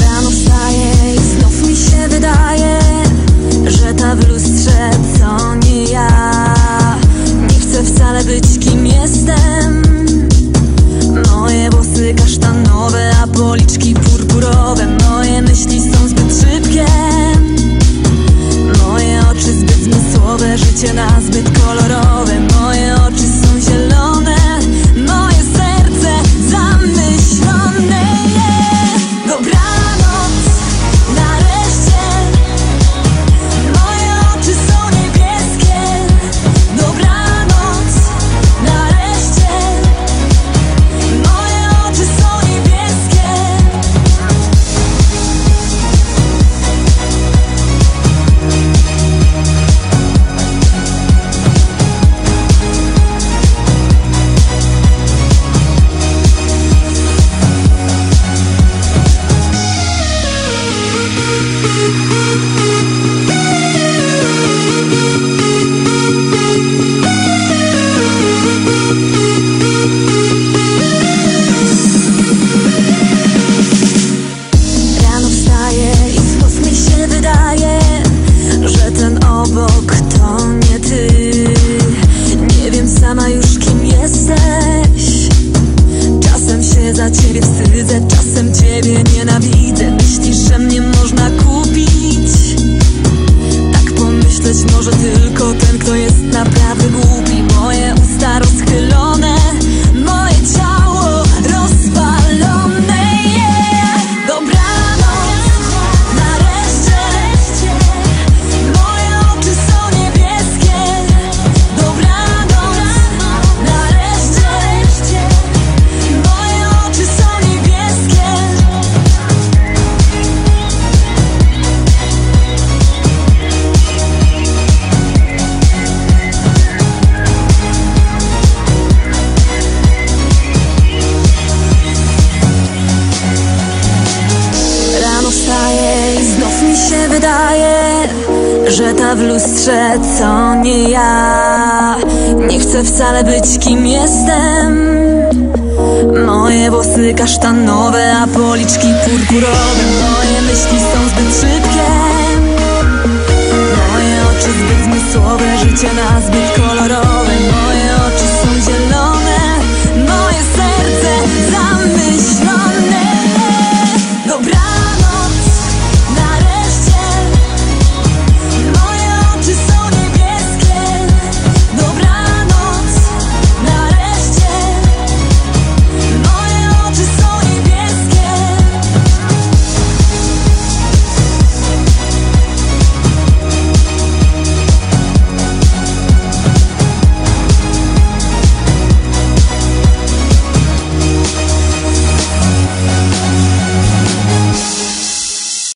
Rano wstaję i znów mi się wydaje, że ta w lustrze to nie ja. Nie chcę wcale być kim jestem. Moje włosy kasztanowe, a policzki purpurowe. Moje myśli są zbyt szybkie. Moje oczy zbyt zmysłowe, życie na zbyt kolorowe. Pomyśleć może tylko ten, kto jest naprawdę głupi. Wydaje, że ta w lustrze to nie ja. Nie chcę wcale być kim jestem. Moje włosy kasztanowe, a policzki purpurowe.